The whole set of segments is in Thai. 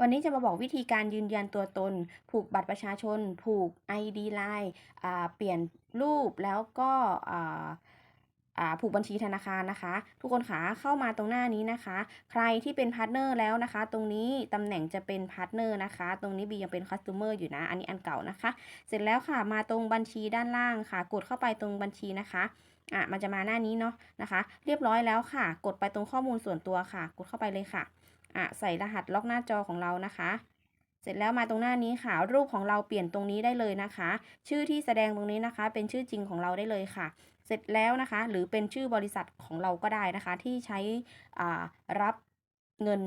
วันนี้จะมาบอกวิธีการยืนยันตัวตน ผูกบัตรประชาชน ผูก ID Line เปลี่ยนรูปแล้วก็ ผูกบัญชีธนาคารนะคะ ทุกคนคะเข้ามาตรงหน้านี้นะคะ ใครที่เป็นพาร์ทเนอร์แล้วนะคะ ตรงนี้ตำแหน่งจะเป็นพาร์ทเนอร์นะคะ ตรงนี้บียังเป็นคัส t o เมอร์อยู่นะ อันนี้อันเก่านะคะ เสร็จแล้วค่ะมาตรงบัญชีด้านล่างค่ะ กดเข้าไปตรงบัญชีนะคะอะมันจะมาหน้านี้เนาะนะคะ เรียบร้อยแล้วค่ะ กดไปตรงข้อมูลส่วนตัวค่ะ กดเข้าไปเลยค่ะอะใส่รหัสล็อกหน้าจอของเรานะคะ เสร็จแล้วมาตรงหน้านี้ค่ะ รูปของเราเปลี่ยนตรงนี้ได้เลยนะคะ ชื่อที่แสดงตรงนี้นะคะ เป็นชื่อจริงของเราได้เลยค่ะ เสร็จแล้วนะคะ หรือเป็นชื่อบริษัทของเราก็ได้นะคะ ที่ใช้อ่ารับเงิน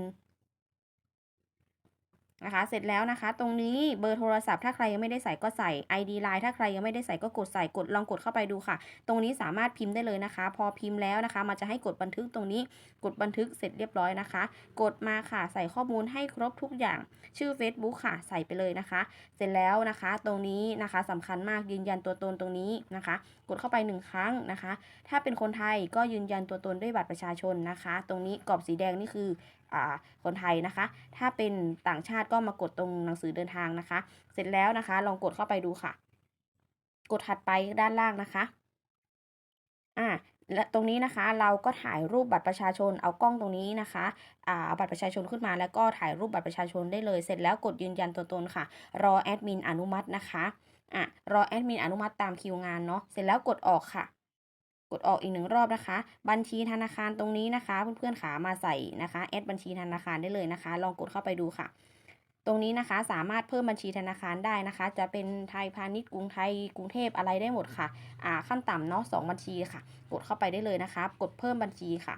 นะคะ เสร็จแล้วนะคะ ตรงนี้เบอร์โทรศัพท์ถ้าใครยังไม่ได้ใส่ก็ใส่ ID Line ถ้าใครยังไม่ได้ใส่ก็กดใส่กดลองกดเข้าไปดูค่ะ ตรงนี้สามารถพิมพ์ได้เลยนะคะ พอพิมพ์แล้วนะคะ มันจะให้กดบันทึกตรงนี้ กดบันทึกเสร็จเรียบร้อยนะคะ กดมาค่ะ ใส่ข้อมูลให้ครบทุกอย่าง ชื่อ Facebook ค่ะ ใส่ไปเลยนะคะ เสร็จแล้วนะคะ ตรงนี้นะคะสำคัญมากยืนยันตัวตนตรงนี้นะคะ กดเข้าไปหนึ่งครั้งนะคะ ถ้าเป็นคนไทยก็ยืนยันตัวตนด้วยบัตรประชาชนนะคะ ตรงนี้กรอบสีแดงนี่คือ คนไทยนะคะ ถ้าเป็นต่างชาติก็มากดตรงหนังสือเดินทางนะคะ เสร็จแล้วนะคะ ลองกดเข้าไปดูค่ะ กดถัดไปด้านล่างนะคะอ่าและตรงนี้นะคะเราก็ถ่ายรูปบัตรประชาชนเอากล้องตรงนี้นะคะอ่าเอาบัตรประชาชนขึ้นมาแล้วก็ถ่ายรูปบัตรประชาชนได้เลย เสร็จแล้วกดยืนยันตัวตนค่ะ รอแอดมินอนุมัตินะคะอะรอแอดมินอนุมัติตามคิวงานเนาะเสร็จแล้วกดออกค่ะ กดออกอีกหนึ่งรอบนะคะ บัญชีธนาคารตรงนี้นะคะ เพื่อนๆขามาใส่นะคะแอดบัญชีธนาคารได้เลยนะคะ ลองกดเข้าไปดูค่ะ ตรงนี้นะคะสามารถเพิ่มบัญชีธนาคารได้นะคะ จะเป็นไทยพาณิชย์กรุงไทยกรุงเทพอะไรได้หมดค่ะอ่าขั้นต่ำเนาะสองบัญชีค่ะ กดเข้าไปได้เลยนะคะ กดเพิ่มบัญชีค่ะ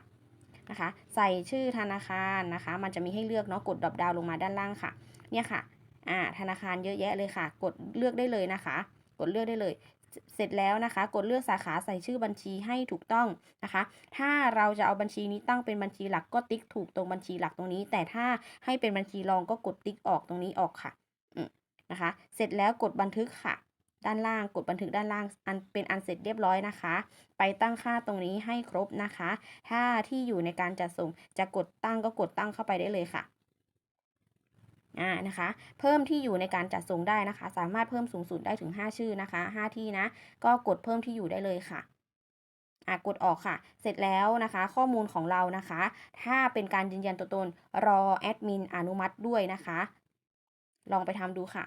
นะคะ ใส่ชื่อธนาคารนะคะ มันจะมีให้เลือกเนาะกดดรอปดาวลงมาด้านล่างค่ะ เนี่ยค่ะอ่าธนาคารเยอะแยะเลยค่ะ กดเลือกได้เลยนะคะ กดเลือกได้เลย เสร็จแล้วนะคะ กดเลือกสาขาใส่ชื่อบัญชีให้ถูกต้องนะคะ ถ้าเราจะเอาบัญชีนี้ตั้งเป็นบัญชีหลักก็ติ๊กถูกตรงบัญชีหลักตรงนี้ แต่ถ้าให้เป็นบัญชีรองก็กดติ๊กออกตรงนี้ออกค่ะนะคะ เสร็จแล้วกดบันทึกค่ะ ด้านล่างกดบันทึกด้านล่างอันเป็นอันเสร็จเรียบร้อยนะคะ ไปตั้งค่าตรงนี้ให้ครบนะคะ ถ้าที่อยู่ในการจัดส่งจะกดตั้งก็กดตั้งเข้าไปได้เลยค่ะ อ่านะคะ เพิ่มที่อยู่ในการจัดส่งได้นะคะ สามารถเพิ่มสูงสุดได้ถึง 5 ชื่อนะคะ 5 ที่นะ ก็กดเพิ่มที่อยู่ได้เลยค่ะอะกดออกค่ะ เสร็จแล้วนะคะ ข้อมูลของเรานะคะ ถ้าเป็นการยืนยันตัวตนรอแอดมินอนุมัติด้วยนะคะ ลองไปทำดูค่ะ